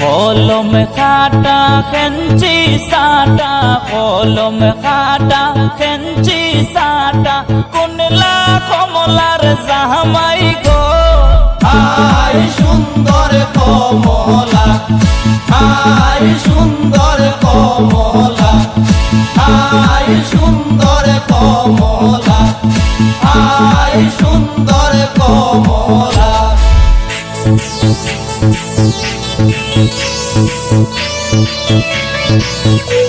কলম খাটা খেঞ্চি সাটা, কলম খাটা খেঞ্চি সাটা। কুনলা কমলার জামাই গো। হাই সুন্দর কমলা হাই সুন্দর কমলা হাই সুন্দর কমলা হাই সুন্দর কমলা। ওই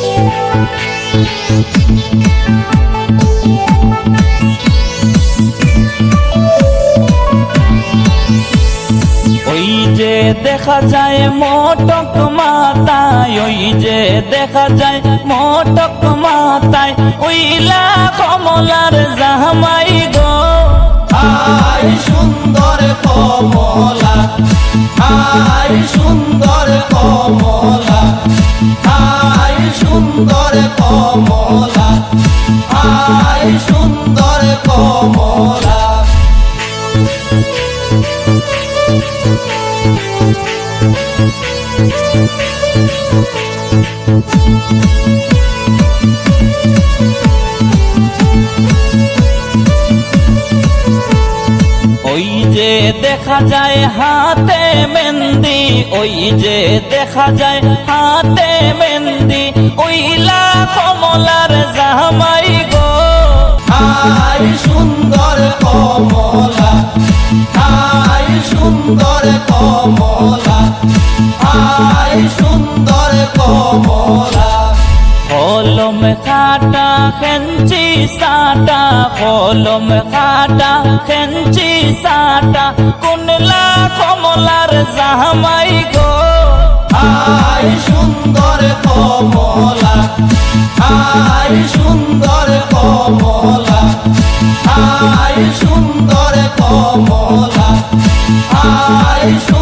যে দেখা যায় মোটক মাতায় ওই যে দেখা যায় মোটক মাতায় ওইলা কমলার জামাই গো। হাই সুন্দর কমলা, হাই সুন্দর কমলা, হাই সুন্দর কমলা, হাই সুন্দর কমলা। ওই যে দেখা যায় হাতে মেহেন্দি, ওই যে দেখা যায় হাতে মেহেন্দি ওইলা কমলার জামাই গো। হাই সুন্দর কমলা। কমলা হাই সুন্দর কমলা। কলম খাটা খেঞ্চি সাটা কলম খাটা খেঞ্চি সাটা কুনলা কমলার জামাই গো। হাই সুন্দর কমলা হাই হাই সুন্দর কমলা সুন্দর